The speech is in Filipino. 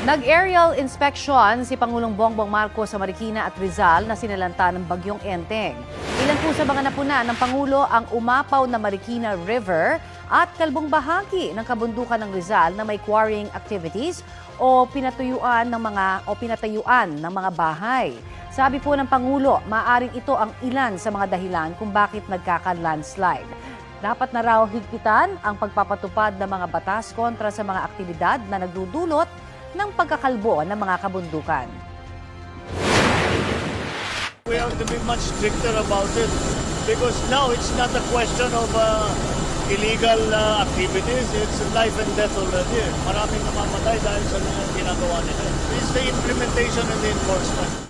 Nag-aerial inspection si Pangulong Bongbong Marcos sa Marikina at Rizal na sinalanta ng bagyong Enteng. Ilan po sa mga napuna ng Pangulo ang umapaw na Marikina River at kalbong bahagi ng kabundukan ng Rizal na may quarrying activities o pinatuyuan ng mga o pinatayuan ng mga bahay. Sabi po ng Pangulo, maaring ito ang ilan sa mga dahilan kung bakit nagkaka-landslide. Dapat na raw higpitan ang pagpapatupad ng mga batas kontra sa mga aktibidad na nagdudulot ng pagkakalbo ng mga kabundukan. We have to be much stricter about it because now it's not a question of uh, illegal uh, activities. It's life and death already. Maraming namamatay dahil sa mga ginagawa nila. It's the implementation and the enforcement.